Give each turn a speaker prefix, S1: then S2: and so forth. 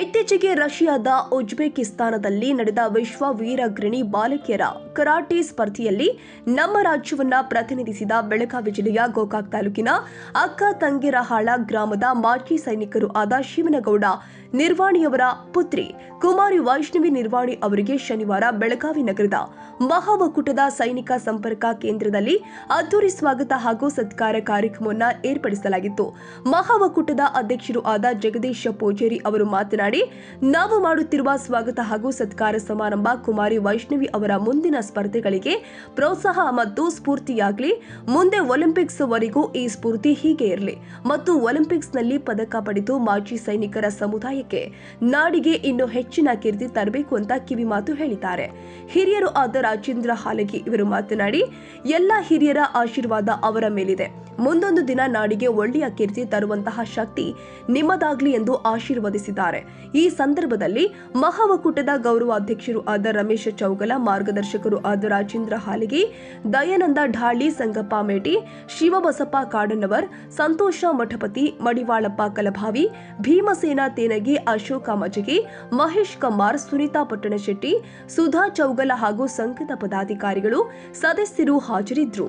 S1: ಇತ್ತೀಚೆಗೆ ರಷ್ಯಾದ ಉಜ್ಬೇಕಿಸ್ತಾನದಲ್ಲಿ ನಡೆದ ವಿಶ್ವ ವೀರಗ್ರಣಿ ಬಾಲಕಿಯರ ಕರಾಟೆ ಸ್ಪರ್ಧೆಯಲ್ಲಿ ನಮ್ಮ ರಾಜ್ಯವನ್ನ ಪ್ರತಿನಿಧಿಸಿದ ಬೆಳಗಾವಿ ಜಿಲ್ಲೆಯ ಗೋಕಾಕ್ ತಾಲೂಕಿನ ಅಕ್ಕ ತಂಗಿರಹಾಳ ಗ್ರಾಮದ ಮಾಜಿ ಸೈನಿಕರು ಆದ ಶಿವನಗೌಡ ನಿರ್ವಾಣಿಯವರ ಪುತ್ರಿ ಕುಮಾರಿ ವೈಷ್ಣವಿ ನಿರ್ವಾಣಿ ಅವರಿಗೆ ಶನಿವಾರ ಬೆಳಗಾವಿ ನಗರದ ಮಹಾವಕುಟದ ಸೈನಿಕ ಸಂಪರ್ಕ ಕೇಂದ್ರದಲ್ಲಿ ಅದ್ದೂರಿ ಸ್ವಾಗತ ಹಾಗೂ ಸತ್ಕಾರ ಕಾರ್ಯಕ್ರಮವನ್ನು ಏರ್ಪಡಿಸಲಾಗಿತ್ತು. ಮಹಾವಕುಟದ ಅಧ್ಯಕ್ಷರು ಆದ ಜಗದೀಶ ಪೂಜೇರಿ ಅವರು ಮಾತನಾಡಿ ನಾವು ಮಾಡುತ್ತಿರುವ ಸ್ವಾಗತ ಹಾಗೂ ಸತ್ಕಾರ ಸಮಾರಂಭ ಕುಮಾರಿ ವೈಷ್ಣವಿ ಅವರ ಮುಂದಿನ ಸ್ಪರ್ಧೆಗಳಿಗೆ ಪ್ರೋತ್ಸಾಹ ಮತ್ತು ಸ್ಫೂರ್ತಿಯಾಗಲಿ. ಮುಂದೆ ಒಲಿಂಪಿಕ್ಸ್ ವರೆಗೂ ಈ ಸ್ಫೂರ್ತಿ ಹೀಗೆ ಇರಲಿ. ಮತ್ತು ಒಲಿಂಪಿಕ್ಸ್ನಲ್ಲಿ ಪದಕ ಪಡೆದು ಮಾಜಿ ಸೈನಿಕರ ಸಮುದಾಯಕ್ಕೆ ನಾಡಿಗೆ ಇನ್ನೂ ಹೆಚ್ಚಿನ ಕೀರ್ತಿ ತರಬೇಕು ಅಂತ ಕಿವಿಮಾತು ಹೇಳಿದ್ದಾರೆ. ಹಿರಿಯರು ಆದ ರಾಜೇಂದ್ರ ಹಾಲಗಿ ಇವರು ಮಾತನಾಡಿ, ಎಲ್ಲ ಹಿರಿಯರ ಆಶೀರ್ವಾದ ಅವರ ಮೇಲಿದೆ. ಮುಂದೊಂದು ದಿನ ನಾಡಿಗೆ ಒಳ್ಳೆಯ ಕೀರ್ತಿ ತರುವಂತಹ ಶಕ್ತಿ ನಿಮ್ಮದಾಗ್ಲಿ ಎಂದು ಆಶೀರ್ವದಿಸಿದ್ದಾರೆ. ಈ ಸಂದರ್ಭದಲ್ಲಿ ಮಹಾವಕೂಟದ ಗೌರವ ಅಧ್ಯಕ್ಷರು ಆದ ರಮೇಶ ಚೌಗಲ, ಮಾರ್ಗದರ್ಶಕರು ಆದ ರಾಜೇಂದ್ರ ಹಾಲಿಗಿ, ದಯಾನಂದ ಢಾಳಿ, ಸಂಗಪ್ಪ ಮೇಟಿ, ಶಿವಬಸಪ್ಪ ಕಾಡನವರ್, ಸಂತೋಷ ಮಠಪತಿ, ಮಡಿವಾಳಪ್ಪ ಕಲಭಾವಿ, ಭೀಮಸೇನಾ ತೇನಗಿ, ಅಶೋಕ ಮಜಗಿ ಮಹೇಶ್ ಕುಮಾರ್ ಸುನೀತಾ ಪಟ್ಟಣಶೆಟ್ಟಿ, ಸುಧಾ ಚೌಗಲ ಹಾಗೂ ಸಂಘದ ಪದಾಧಿಕಾರಿಗಳು ಸದಸ್ಯರು ಹಾಜರಿದ್ದರು.